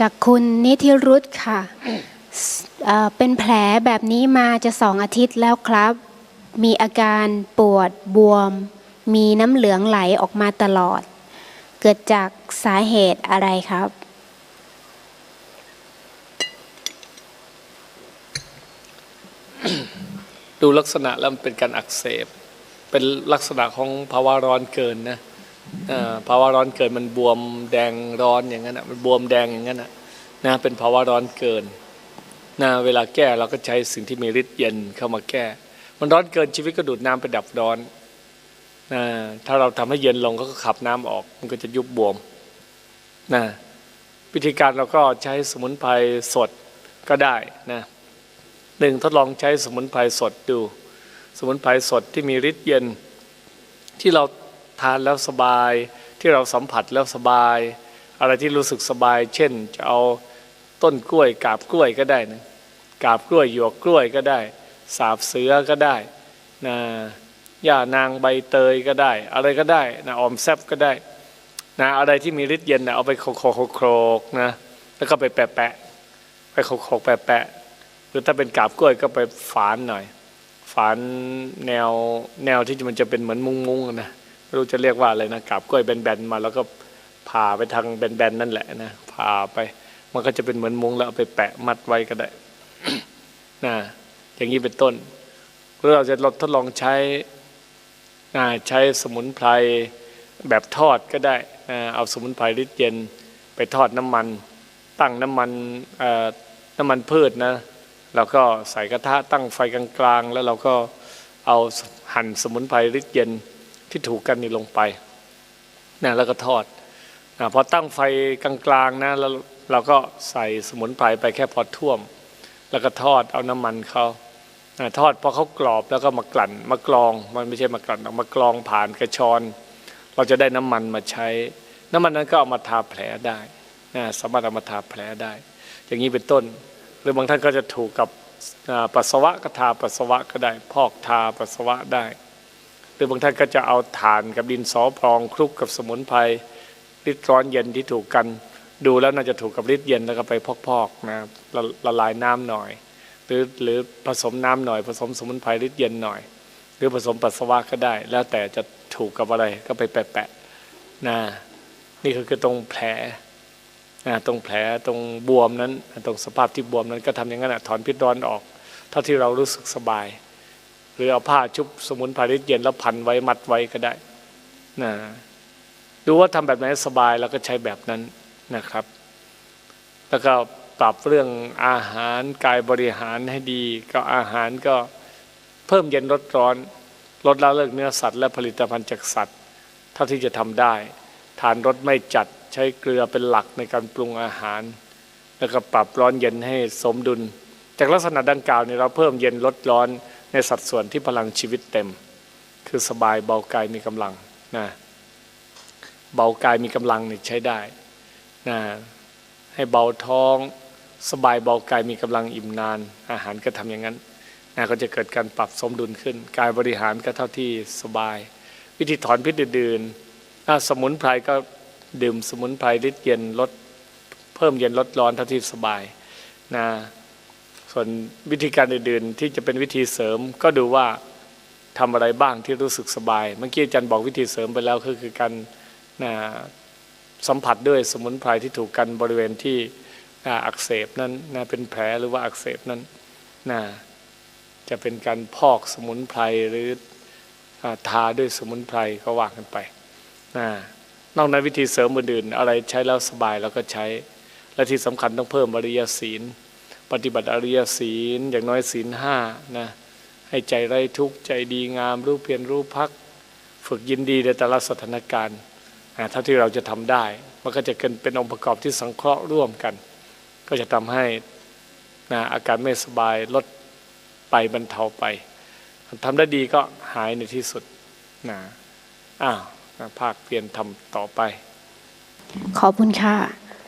จากคุณนิธิรุธค่ะเอ่อเป็นแผลแบบนี้มาจะสองอาทิตย์แล้วครับ มีอาการปวดบวม มีน้ำเหลืองไหลออกมาตลอด เกิดจากสาเหตุอะไรครับ ดูลักษณะแล้วมันเป็นการอักเสบ เป็นลักษณะของภาวะร้อนเกินนะ ภาวะร้อนเกินมันบวมแดงร้อนอย่างนั้นนะมันบวมแดงอย่างนั้นนะนะเป็นภาวะร้อนเกินนะเวลาแก้เราก็ใช้สิ่งที่มีฤทธิ์เย็นเข้ามาแก้ มันร้อนเกินชีวิตก็ดูดน้ำไปดับร้อนนะถ้าเราทำให้เย็นลงก็ขับน้ำออก มันก็จะยุบบวมนะวิธีการเราก็ใช้สมุนไพรสดก็ได้นะหนึ่งทดลองใช้สมุนไพรสดดู สมุนไพรสดที่มีฤทธิ์เย็นที่เรา ทานแล้วสบาย ที่เราสัมผัสแล้วสบาย อะไรที่รู้สึกสบาย เช่น จะเอาต้นกล้วยกาบกล้วยก็ได้นะกาบกล้วยหยวกกล้วยก็ได้ สาบเสือก็ได้นะย่านางใบเตยก็ได้ อะไรก็ได้นะออมแซบก็ได้นะอะไรที่มีฤทธิ์เย็นนะเอาไปโคกโคกนะแล้วก็ไปแปะแปะไปโคกๆแปะแปะหรือถ้าเป็นกาบกล้วยก็ไปฝานหน่อย ฝานแนวแนวที่มันจะเป็นเหมือนมุ้งมุ้งนะ ไม่รู้จะเรียกว่าอะไรนะกาบกล้วยแบนๆมาแล้วก็ผ่าไปทางแบนๆนั่นแหละนะผ่าไป มันก็จะเป็นเหมือนมุ้งแล้วเอาไปแปะมัดไว้ก็ได้นะอย่างนี้เป็นต้นเราจะลดทดลองใช้นะใช้สมุนไพรแบบทอดก็ได้นะเอาสมุนไพรฤทธิ์เย็นไปทอดน้ำมัน ตั้งน้ำมันน้ำมันพืชนะเราก็ใส่กระทะตั้งไฟกลางๆ แล้วเราก็เอาหั่นสมุนไพรฤทธิ์เย็น ที่ถูกกันนี่ลงไปนะแล้วก็ทอดนะพอตั้งไฟกลางๆนะแล้วเราก็ใส่สมุนไพรไปแค่พอท่วม แล้วก็ทอดเอาน้ำมันเขานะทอดพอเขากรอบแล้วก็มากลั่นมากรองมันไม่ใช่มากลั่นเอามากรองผ่านกระชอน เราจะได้น้ำมันมาใช้ น้ำมันนั้นก็เอามาทาแผลได้นะสามารถเอามาทาแผลได้ อย่างนี้เป็นต้น หรือบางท่านก็จะถูกกับปัสสาวะก็ทาปัสสาวะก็ได้ พอกทาปัสสาวะได้ หรือบางท่านก็จะเอาถ่านกับดินสอพองคลุกกับสมุนไพรฤทธิ์ร้อนเย็นที่ถูกกัน ดูแล้วน่าจะถูกกับฤทธิ์เย็นแล้วก็ไปพอกๆนะละละลายน้ำหน่อย หรือหรือผสมน้ำหน่อย ผสมสมุนไพรฤทธิ์เย็นหน่อย หรือผสมปัสสาวะก็ได้ แล้วแต่จะถูกกับอะไรก็ไปแปะๆนะนี่คือคือตรงแผลนะตรงแผลตรงบวมนั้น ตรงสภาพที่บวมนั้นก็ทำอย่างนั้นนะถอนพิษร้อนออก เท่าที่เรารู้สึกสบาย หรือเอาผ้าชุบสมุนไพรฤทธิ์เย็นแล้วพันไว้มัดไว้ก็ได้นะดูว่าทำแบบไหนสบายแล้วก็ใช้แบบนั้นนะครับ แล้วก็ปรับเรื่องอาหารกายบริหารให้ดี ก็อาหารก็เพิ่มเย็นลดร้อนลดละเลิกเนื้อสัตว์และผลิตภัณฑ์จากสัตว์เท่าที่จะทำได้ ทานรสไม่จัดใช้เกลือเป็นหลักในการปรุงอาหาร แล้วก็ปรับร้อนเย็นให้สมดุล จากลักษณะดังกล่าวเนี่ยเราเพิ่มเย็นลดร้อน ในสัดส่วนที่พลังชีวิตเต็ม คือสบายเบากายมีกำลังนะเบากายมีกำลังเนี่ยใช้ได้นะให้เบาท้อง สบายเบากายมีกำลังอิ่มนาน อาหารก็ทำอย่างนั้นนะก็จะเกิดการปรับสมดุลขึ้น กายบริหารก็เท่าที่สบาย วิธีถอนพิษอื่นๆถ้าสมุนไพรก็ดื่มสมุนไพรฤทธิ์เย็นลดเพิ่มเย็นลดร้อนเท่าที่สบายนะ ส่วนวิธีการอื่นๆที่จะเป็นวิธีเสริมก็ดูว่าทำอะไรบ้างที่รู้สึกสบาย เมื่อกี้อาจารย์บอกวิธีเสริมไปแล้วคือคือการนะสัมผัสด้วยสมุนไพรที่ถูกกันบริเวณที่นะอักเสบนั้นนะเป็นแผลหรือว่าอักเสบนั้นนะจะเป็นการพอกสมุนไพรหรือทาด้วยสมุนไพรก็ว่ากันไปนะนอกนั้นวิธีเสริมอื่นๆอะไรใช้แล้วสบายเราก็ใช้ และที่สำคัญต้องเพิ่มอริยศีล ปฏิบัติอริยศีลอย่างน้อยศีลห้านะให้ใจไร้ทุกข์ใจดีงามรู้เพียรรู้พัก ฝึกยินดีในแต่ละสถานการณ์อ่าเท่าที่เราจะทำได้ มันก็จะเกิดเป็นองค์ประกอบที่สังเคราะห์ร่วมกัน ก็จะทำให้นะอาการไม่สบายลดไปบรรเทาไปทำได้ดีก็หายในที่สุดนะอ้าวภาคเพียรทำต่อไป ขอบคุณค่ะ